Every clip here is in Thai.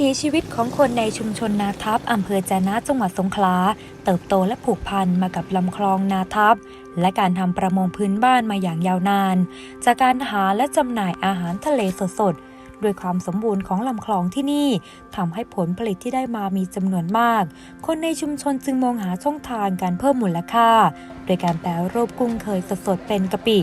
ถีชีวิตของคนในชุมชนนาทับอำเภอจนะจังหวัดสงขลา เติบโตและผูกพันมากับลำคลองนาทับ และการทำประมงพื้นบ้านมาอย่างยาวนาน จากการหาและจำหน่ายอาหารทะเลสดๆด้วยความสมบูรณ์ของลำคลองที่นี่ทำให้ผลผลิตที่ได้มามีจำนวนมาก คนในชุมชนจึงมองหาช่องทางการเพิ่มมูลค่า โดยการแปรรูปกุ้งเคยสดๆเป็นกะปิ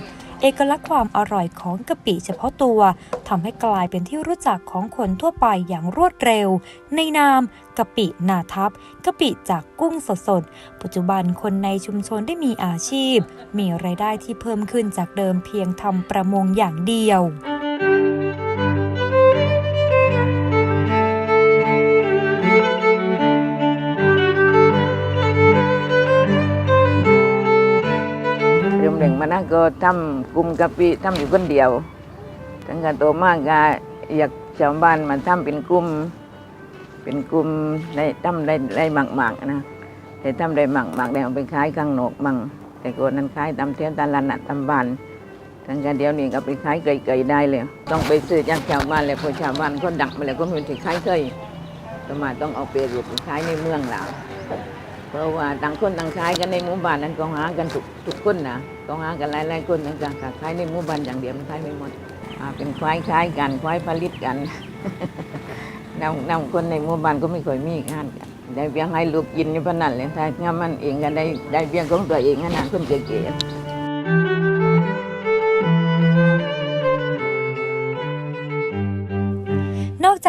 เอกลักษณ์ความอร่อยของกะปิเฉพาะตัวทำให้กลายเป็นที่รู้จักของคนทั่วไปอย่างรวดเร็ว ในนามกะปินาทับกะปิจากกุ้งสดๆ ปัจจุบันคนในชุมชนได้มีอาชีพ มีไรายได้ที่เพิ่มขึ้นจากเดิมเพียงทำประมงอย่างเดียว ก็ทำกลุ่มกะปิทำอยู่คนเดียวตั้งแต่โตมากก็อยากชาวบ้านมาทำเป็นกลุ่มเป็นกลุ่มได้ทำได้ได้หมักๆนะแต่ทำได้หมักๆได้เอาไปขายข้างนอกมั่งแต่ก่อนนั้นขายตาเทียนตลาดนัดตาบ้านตั้งแต่เดี๋ยวนี้ก็ไปขายไกลๆได้เลย ต้องไปซื้อจากชาวบ้านเลยเพราะชาวบ้านก็ดักมาแล้วก็ไมีที่ขายเคยก็มาต้องเอาไปรูดไปขายในเมืองแล้ว เพราะว่าต่างคนต่างขายกันในหมู่บ้านนั้นก็หากันทุกทุกคนนะก็หากันหลายๆคนต่างๆก็ขายในหมู่บ้านอย่างเดียวมันขายไม่หมดเป็นควายขายกันควายผลิตกันนำนำคนในหมู่บ้านก็ไม่ค่อยมีงานกันได้เพียงให้ลูกกินอยู่พนันเลยถ้างานมันเองก็ได้ได้เพียงของตัวเองนะคนเก๋ๆ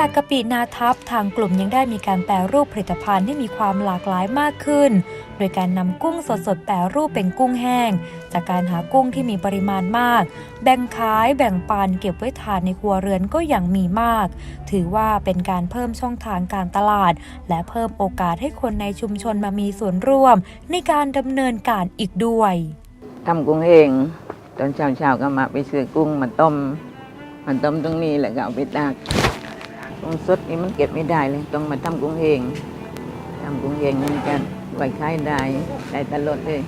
จากกะปินาทับทางกลุ่มยังได้มีการแปรรูปผลิตภัณฑ์ที่มีความหลากหลายมากขึ้น โดยการนำกุ้งสดๆแปรรูปเป็นกุ้งแห้ง จากการหากุ้งที่มีปริมาณมาก แบ่งขายแบ่งปันเก็บไว้ทานในครัวเรือนก็ยังมีมาก ถือว่าเป็นการเพิ่มช่องทางการตลาด และเพิ่มโอกาสให้คนในชุมชนมามีส่วนร่วม ในการดำเนินการอีกด้วยทำกุ้งเองตอนเช้าๆก็มาไปซื้อกุ้งมาต้มมาต้มตรงนี้แหละก็เอาไปตาก กุ้งสดนี่มันเก็บไม่ได้เลย ต้องมาทำกุ้งเองทำกุ้งเองมันจะไว้ขายได้ได้ตลอดเลย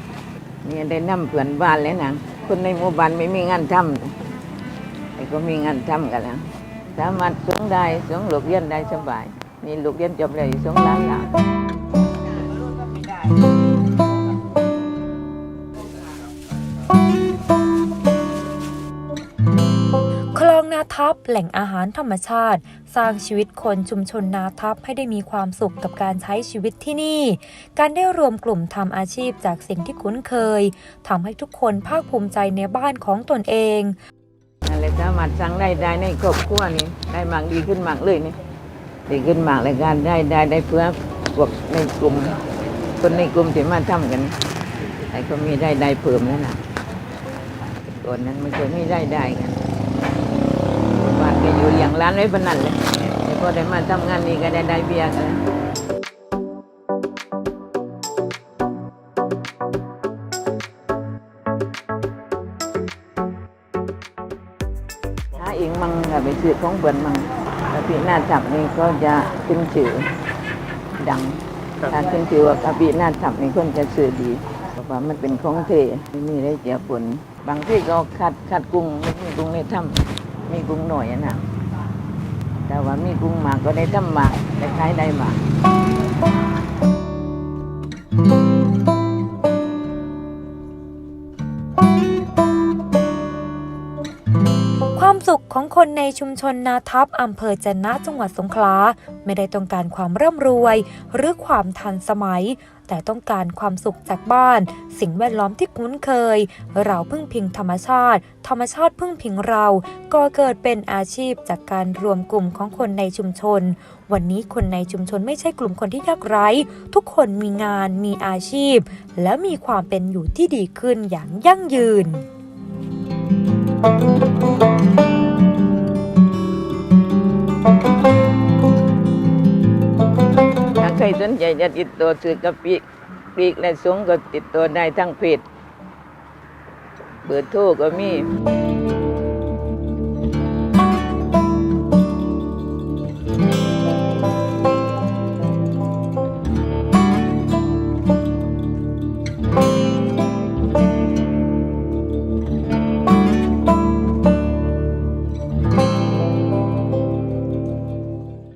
เนี่ยได้นำเพื่อนบ้านแล้วนะคนในหมู่บ้านไม่มีงานทำแต่ก็มีงานทำกันแล้วสามารถส่งได้ส่งลูกเรียนได้สบาย มีลูกเรียนจบเลยส่งหล้านหลาน แหล่งอาหารธรรมชาติ สร้างชีวิตคนชุมชนนาทับให้ได้มีความสุขกับการใช้ชีวิตที่นี่ การได้รวมกลุ่มทำอาชีพจากสิ่งที่คุ้นเคยทำให้ทุกคนภาคภูมิใจในบ้านของตนเองอะไรสามารถสั่งได้ได้ในครอบครัวนี่ได้มากดีขึ้นมากเลยนี่ดีขึ้นมากเลยการได้ได้ได้เพื่อพวกในกลุ่ม คนในกลุ่มที่มาทำกันไอ้ก็มีได้ได้เพิ่มแล้วนะแต่ก่อนนั้นมันเคยไม่ได้ได้กันบ้านก็อยู่เลี้ยง ร้านไว้บนนั้นเลยแต่พอได้มาทำงานนี้ก็ได้ได้เบียร์กันแล้วถ้าเองมังก็ไปซื้อของเบิ่นมังแล้วพี่หน้าจับนี่ก็จะขึ้นชื่อดังถ้าขึ้นชื่อว่ากะปิหน้าจับนี่คนจะซื้อดีเพราะว่ามันเป็นของเทไม่มีได้เจียปนบางที่ก็คัดคัดกุ้งไม่มีกุ้งในถ้ำมีกุ้งหน่อยอะนะ แต่ว่ามีกุ้งหมากก็ได้ทำหมากได้ขายได้หมาก ความสุขของคนในชุมชนนาทับอำเภอจนะจังหวัดสงขลาไม่ได้ต้องการความร่ำรวย หรือความทันสมัย แต่ต้องการความสุขจากบ้าน สิ่งแวดล้อมที่คุ้นเคย เราพึ่งพิงธรรมชาติ ธรรมชาติพึ่งพิงเราก็เกิดเป็นอาชีพจากการรวมกลุ่มของคนในชุมชน วันนี้คนในชุมชนไม่ใช่กลุ่มคนที่ยากไร้ ทุกคนมีงานมีอาชีพ และมีความเป็นอยู่ที่ดีขึ้นอย่างยั่งยืน ถ้าใครสนใจจะติดต่อสื่อกะปิปีกและสงก็ติดต่อได้ทั้งเพจเบอร์โทรก็มี